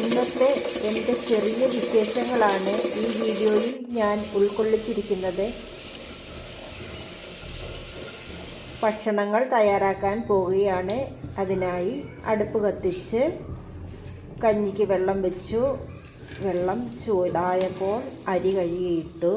ഇന്നത്തെ എന്റെ ചെറിയ വിശേഷങ്ങളാണ് ഈ വീഡിയോയിൽ ഞാൻ ഉൾക്കൊള്ളിച്ചിരിക്കുന്നത്. ഭക്ഷണങ്ങൾ തയ്യാറാക്കാൻ പോവുകയാണ്. അതിനായി അടുപ്പ് കത്തിച്ച് കഞ്ഞിക്ക് വെള്ളം വെച്ചു. വെള്ളം ചൂടായപ്പോൾ അരി കഴുകിയിട്ടു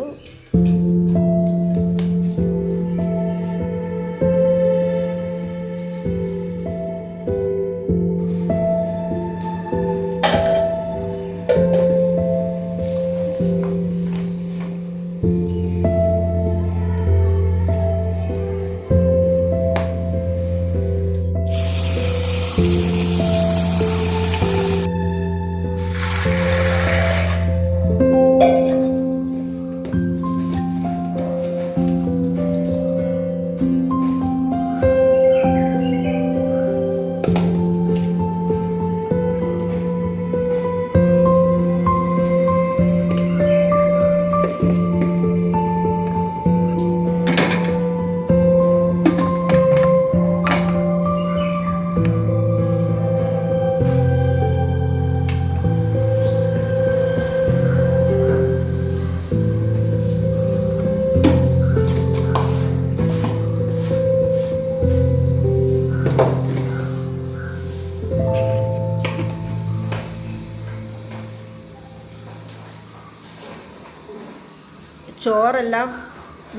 ചോറെല്ലാം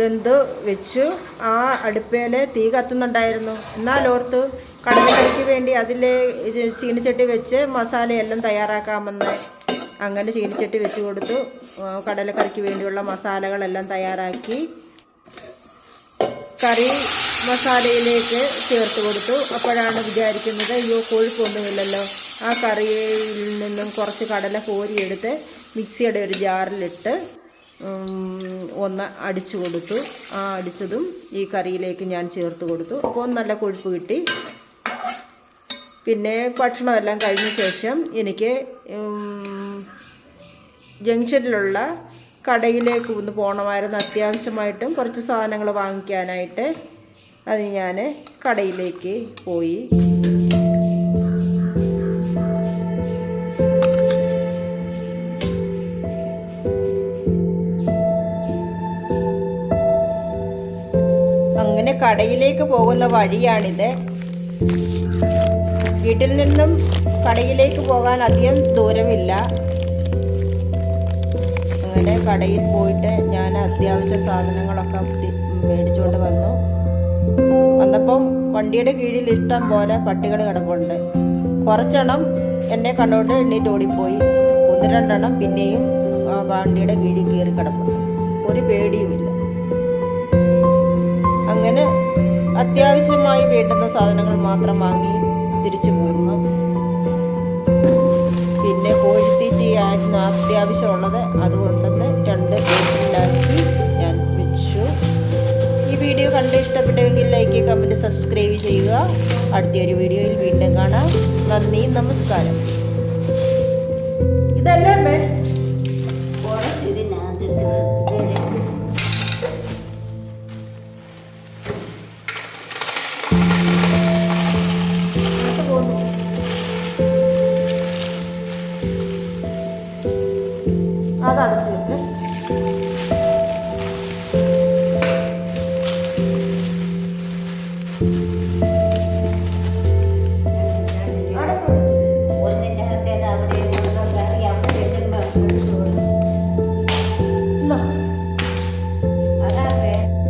വെന്ത് വെച്ചു. ആ അടുപ്പേൽ തീ കത്തുന്നുണ്ടായിരുന്നു. എന്നാൽ എന്നാലോർത്ത് കടലക്കറിക്ക് വേണ്ടി അതിൽ ചീനിച്ചട്ടി വെച്ച് മസാലയെല്ലാം തയ്യാറാക്കാമെന്ന് അങ്ങനെ ചീനിച്ചട്ടി വെച്ച് കൊടുത്തു. കടലക്കറിക്ക് വേണ്ടിയുള്ള മസാലകളെല്ലാം തയ്യാറാക്കി. കറി മസാലയിലേക്ക് ചേർത്ത് കൊടുത്തു. അപ്പോഴാണ് വിചാരിക്കുന്നത് അയ്യോ കൊഴുപ്പൊന്നുമില്ലല്ലോ. ആ കറിയിൽ നിന്നും കുറച്ച് കടല കോരിയെടുത്ത് മിക്സിയുടെ ഒരു ജാറിലിട്ട് ഒന്ന് അടിച്ചു കൊടുത്തു. ആ അടിച്ചതും ഈ കറിയിലേക്ക് ഞാൻ ചേർത്ത് കൊടുത്തു. അപ്പോൾ നല്ല കൊഴുപ്പ് കിട്ടി. പിന്നെ ഭക്ഷണമെല്ലാം കഴിഞ്ഞ ശേഷം എനിക്ക് ജംഗ്ഷനിലുള്ള കടയിലേക്ക് ഒന്ന് പോകണമായിരുന്നു. അത്യാവശ്യമായിട്ടും കുറച്ച് സാധനങ്ങൾ വാങ്ങിക്കാനായിട്ട് അത് ഞാൻ കടയിലേക്ക് പോയി. അങ്ങനെ കടയിലേക്ക് പോകുന്ന വഴിയാണിത്. വീട്ടിൽ നിന്നും കടയിലേക്ക് പോകാൻ അധികം ദൂരമില്ല. അങ്ങനെ കടയിൽ പോയിട്ട് ഞാൻ അത്യാവശ്യ സാധനങ്ങളൊക്കെ മേടിച്ചുകൊണ്ട് വന്നു. വന്നപ്പം വണ്ടിയുടെ കീഴിൽ ഇഷ്ടം പോലെ പട്ടികൾ കിടപ്പുണ്ട്. കുറച്ചെണ്ണം എന്നെ കണ്ടോണ്ട് എണ്ണീറ്റ് ഓടിപ്പോയി. ഒന്ന് രണ്ടെണ്ണം പിന്നെയും വണ്ടിയുടെ കീഴിൽ കയറി കിടപ്പുണ്ട്. ഒരു പേടിയുമില്ല. അങ്ങനെ അത്യാവശ്യമായി വേണ്ടുന്ന സാധനങ്ങൾ മാത്രം വാങ്ങി തിരിച്ചു പോന്നു പിന്നെ കോഴിത്തീറ്റയായിരുന്നു അത്യാവശ്യമുള്ളത്. അതുകൊണ്ടെന്ന് രണ്ട് ബോട്ടിലാക്കി ഞാൻ വെച്ചു. ഈ വീഡിയോ കണ്ട് ഇഷ്ടപ്പെട്ടുവെങ്കിൽ ലൈക്ക് കമന്റ് സബ്സ്ക്രൈബ് ചെയ്യുക. അടുത്തൊരു വീഡിയോയിൽ വീണ്ടും കാണാം. നന്ദി നമസ്കാരം. ഇതല്ലേ